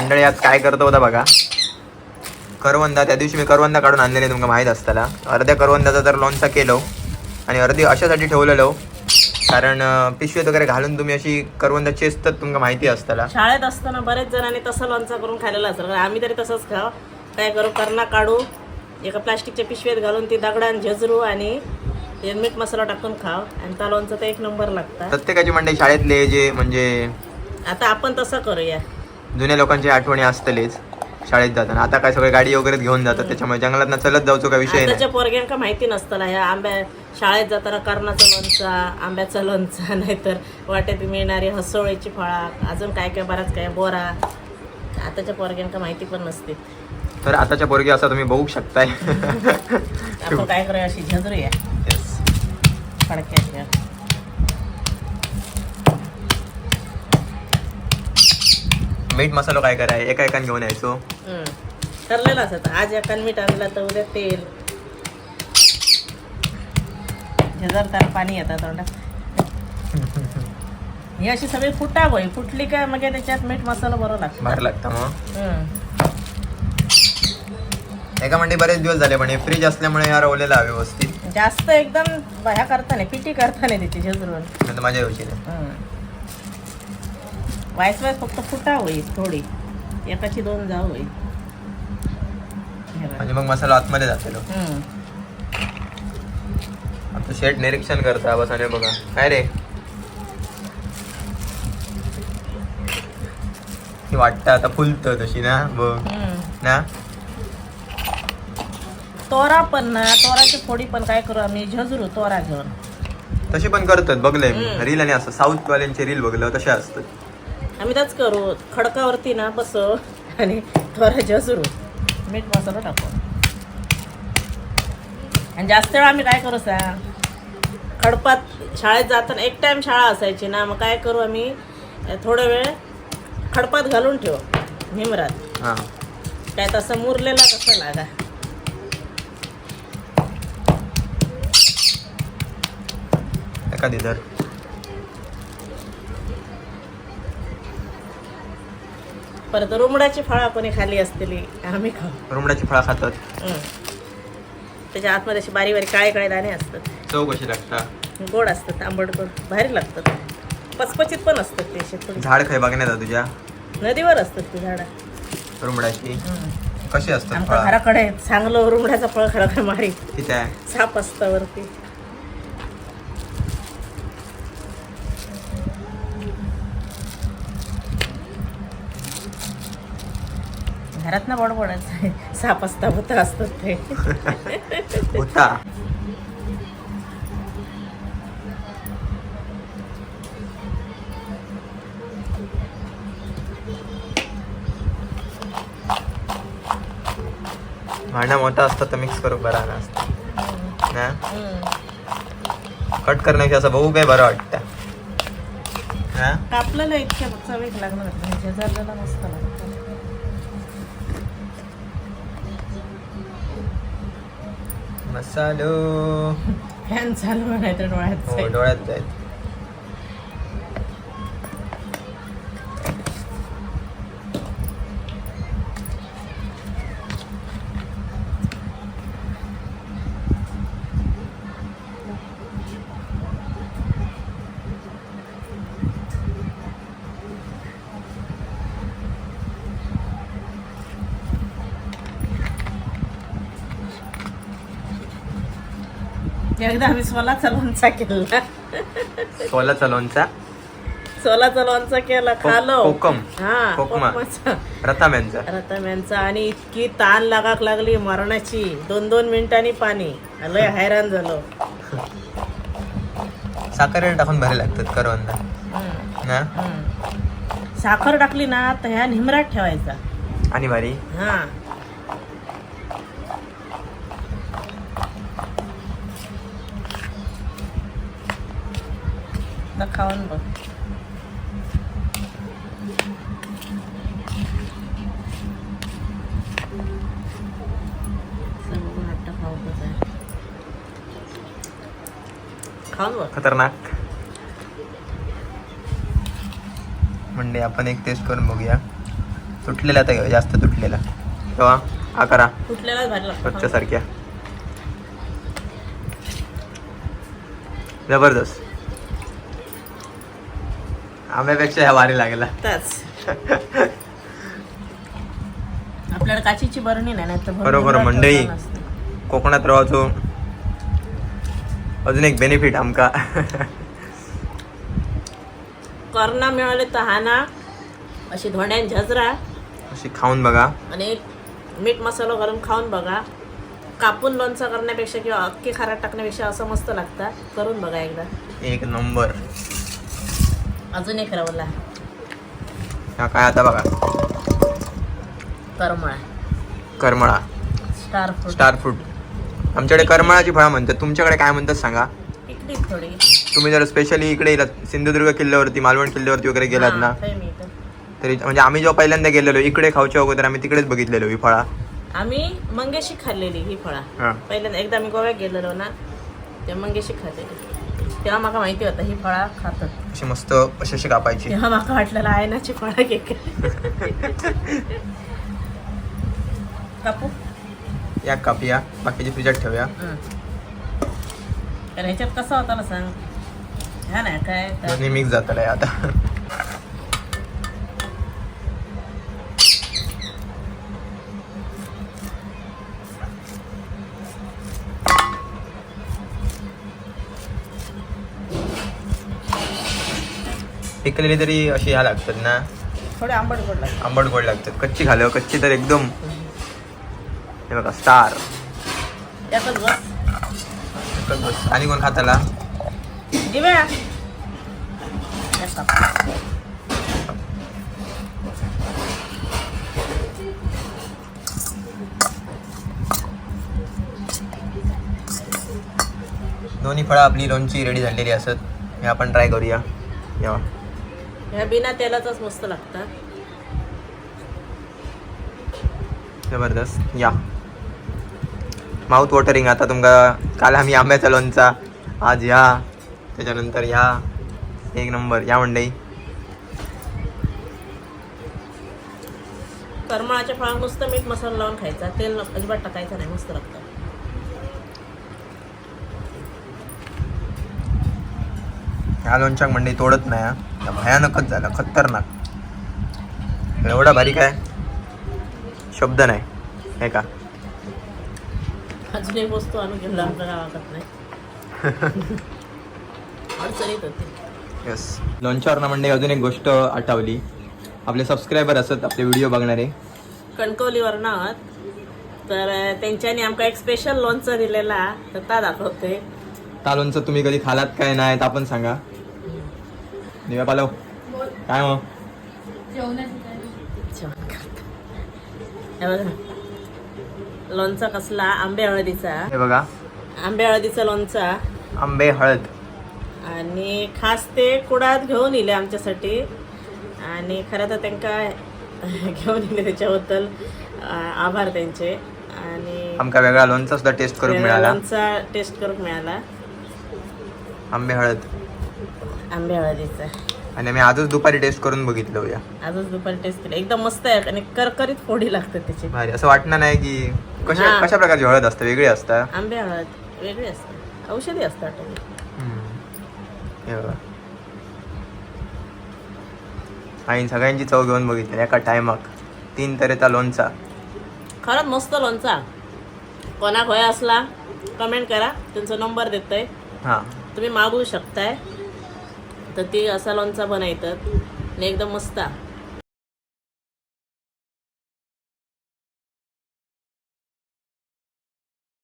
मंडळी आज काय करतो होता बघा? करवंदा त्या दिवशी मी करवंदा काढून आणलेले तुमका माहीत असताना अर्ध्या करवंदाचा तर लोणचा केलो आणि अर्धी अशासाठी ठेवलेलो कारण पिशवीत वगैरे घालून तुम्ही अशी करवंदा चेचतात तुमका माहिती असताना शाळेत असताना बरेच जणांनी तसं लोणचा करून खाल्लेला असेल कारण आम्ही तरी तसंच खाव काय करू करणा काढू एका प्लास्टिकच्या पिशवीत घालून ती दगडान झजरू आणि मीठ मसाला टाकून खाव आणि त्या लोणचं तर एक नंबर लागतात प्रत्येकाची मंडळी शाळेतले जे म्हणजे आता आपण तसं करूया. जुन्या लोकांची आठवणी असतलेच शाळेत जाताना. आता काय सगळे गाडी वगैरे घेऊन जातात त्याच्यामुळे जंगलात चलत जाऊचो काय विषय नाही. आताच्या पोरग्यांका माहिती नसतं ह्या आंब्या शाळेत जाताना कर्णाचं लोणचा आंब्याचं लोणचा नाहीतर वाटेत मिळणारी हसोळीची फळा अजून काय काय बराच काय बोरा. आताच्या पोरग्यांका माहिती पण नसते. तर आताच्या पोरगी असं तुम्ही बघू शकताय. आपण काय करूया अशी झजरूया फडक्यात मीठ मसाला काय कराय एका एकान घेऊन यायचो. ठरलेलं असत आज एकान मीठ आणलं तर उद्या तेल. झजर त्याला पाणी येतं तोंडात. ही अशी सगळी फुटा होई फुटली काय मग त्याच्यात मीठ मसाला बरोबर लागतो. भारी लागतं मग. हम्म. एका म्हणजे बरेच दिवस झाले पण हे फ्रीज असल्यामुळे यार ओलेला व्यवस्थित. जास्त एकदम ह्या करता नाही पिटी करता नाही त्याची झजरून नाही तर माझ्या येऊची वायस वायस फक्त फुटा होईल थोडी. एकाची दोन जाऊ होईल. म्हणजे मग मसाला आतमध्ये जाते. आता शेट निरीक्षण करता बस आणि बघा. काय रे? वाटतं आता फुलतं तशी ना? बघ. ना? तोरा पण ना तोराची फोडी पण काय करू आम्ही? झजरू तोरा घेऊन. तशी पण करतात हम्म. रील आणि असं साऊथ वाल्यांचे रील बघलं तसे असतात. आम्ही त्याच करू. खडकावरती ना बसव आणि तोरा झजरू मीठ मसाला टाकू. आणि जास्त वेळा आम्ही काय करू सांग खडपात शाळेत जाताना एक टाइम शाळा असायची ना मग काय करू आम्ही? थोडा वेळ खडपात घालून ठेव निमरात हा. काय तसं मुरलेला कसं लागा. एखादी धर. परत रुमडाची फळा कोणी खाली असलेली आम्ही खाऊ. रुमडाची फळा खातात. हं. त्याच्या आतमध्ये अशी बारी बारी काळे काळे दाणे असतात. चव कशी लागता गोड असतात आंबट गोड भारी लागतात. पचपचित पण असतात ते असे थोडी झाड खाय बघण्यात तुझ्या? नदीवर असतात ती झाडं. रुमडाची? कशी असतात आमच्या फळा? घराकडे चांगलं रुमड्याचा फळ काय मारी किती आहे. साप असतं वरती. घरात ना बडबडायचं साप असता भूत असतात ते. होता भांडा मोठा असतं तर मिक्स करू बरा ना असतं. ना. कट करण्याची असं बघू काय बरं वाटतं. कापलेलं इतक्या चवीक लागणार नाही. शेजारला मस्त लागतं. मसालो फॅन चालू नाही तर डोळ्यात हो जाईल. डोळ्यात जाईल एकदा आम्ही सोलाचा लोणचा केला. सोलाचा लोणचा सोलाचा लोणचा केला खालो. कोकम. हा कोकमा. कोकमाचा. रताम्यांचा रताम्यांचा. आणि इतकी ताण लागाक लागली मरणाची. दोन दोन मिनिटांनी पाणी. लय हैराण झालो. साखरेला टाकून भारी लागतात करवंदा. साखर टाकली ना तर ह्या निमरात ठेवायचा. आणि भारी हा. आता खाऊन बघ. बघ. खतरनाक. म्हणजे आपण एक टेस्ट करून बघूया. तुटलेला तर जास्त तुटलेला तेव्हा हा करा. कुठल्यालाच भारी लागतं स्वच्छसारख्या जबरदस्त. आंब्यापेक्षा ह्या भारी लागला. आपल्याकडे काचीची बरणी नाही बरोबर. नसतं. कोकणात राहायचो अजून. एक बेनिफिट आमका. करणा मिळाले तर हाना अशी धोंड्यान झजरा. अशी खाऊन बघा. आणि मीठ मसाला घालून खाऊन बघा. कापून लोणचं करण्यापेक्षा किंवा अख्खी खारात टाकण्यापेक्षा असं मस्त लागतं. करून बघा एकदा. एक नंबर. अजून एक रवला हा काय आता बघा. करमळा. Karmala. Star fruit. Star fruit. आमच्याकडे करमळाची फळं म्हणतात. तुमच्याकडे काय म्हणतात सांगा. इकडे थोडी. तुम्ही जर स्पेशली इकडे गेलात सिंधुदुर्ग किल्ल्यावरती मालवण किल्ल्यावरती वगैरे गेलात ना. तरी म्हणजे आम्ही जेव्हा पहिल्यांदा गेलेलो इकडे खाऊच्या अगोदर आम्ही तिकडेच बघितलेलो ही फळा. आम्ही मंगेशी खाल्लेली ही फळा. पहिल्यांदा एकदा मी गोव्यात गेलेलो ना तेव्हा मंगेशी खाल्लेली. तेव्हा मला माहिती होतं ही फळा खातात. अशी मस्त अशी अशी कापायची. तेव्हा मला वाटलेलं आयनाची फळा घे काय. कापू? या कापूया. बाकीची फ्रीजात ठेवूया. हं. तर ह्याच्यात कसं होतं ना सांग. हा ना काय? तर दोन्ही मिक्स जात आहे आता. पिकलेली तरी अशी ह्या लागतात ना? थोडे आंबट गोड लागतं आंबट गोड लागतात. कच्ची खाल्लं कच्ची तर एकदम. हे बघा स्टार. बस. आणि कोण खाताला? दिव्या. दोन्ही फळं आपली लोणची रेडी झालेली असत. हे आपण ट्राय करूया. या. ह्या बिना तेलाचाच मस्त लागतं. जबरदस्त. या. माउथ वॉटरिंग आता तुमका काल आम्ही आंब्याचा लोणचा आज ह्या त्याच्यानंतर ह्या एक नंबर. या मंडई. करमळाच्या फळा नुसतं मीठ मसाला लावून खायचा. तेल अजिबात टाकायचं नाही. मस्त लागतं. ह्या लोणच्या मंडई तोडत नाही. या भयानकच झाला खतरनाक. एवढा भारी काय? शब्द नाही हे का? अजून एक वस्तू आणून घेऊन आमच्या गावाकडे नाही. अडचणीत होती. येस मंडई अजून एक गोष्ट आठवली. आपले सबस्क्रायबर असत आपले व्हिडिओ बघणारे. कणकवलीवर आहात. तर त्यांच्यानी आमका एक स्पेशल लोणचं दिलेला. तर ता दाखवते. त्या लोणचं तुम्ही कधी खालात काय नाही आपण सांगा. पालव. काय मग. हे लोणचा कसला आंबे हळदीचा. हे बघा. आंबे हळदीचा लोणचा. आंबे हळद. आणि खास ते कुडात घेऊन येले आमच्यासाठी. आणि खरं तर त्यांका घेऊन येले त्याच्याबद्दल आभार त्यांचे. आणि आमका वेगळा लोणचा सुद्धा टेस्ट करून मिळाला. लोणचा टेस्ट करून मिळाला. आंबे हळद. आंबे हळदीचा. आणि आम्ही आजच दुपारी टेस्ट करून बघितलं या आजच दुपारी टेस्ट केली. एकदम मस्त आहे आणि करकरीत फोडी लागतात त्याची भारी. असं वाटणार नाही की कशा हा. कशा प्रकारची हळद असतं? वेगळी असतं? आंबे हळद. वेगळी असते. औषधी असतात हे बघा. आई सगळ्यांची चव घेऊन बघितली. एका टायमाक तीन तऱ्हेचा लोणचा. खरंच मस्त लोणचा. कोणाक होय असला कमेंट करा. त्यांचा नंबर देतोय. हां. तुम्ही मागवू शकताय. तर ती असा लोणचा बनायतात आणि एकदम मस्त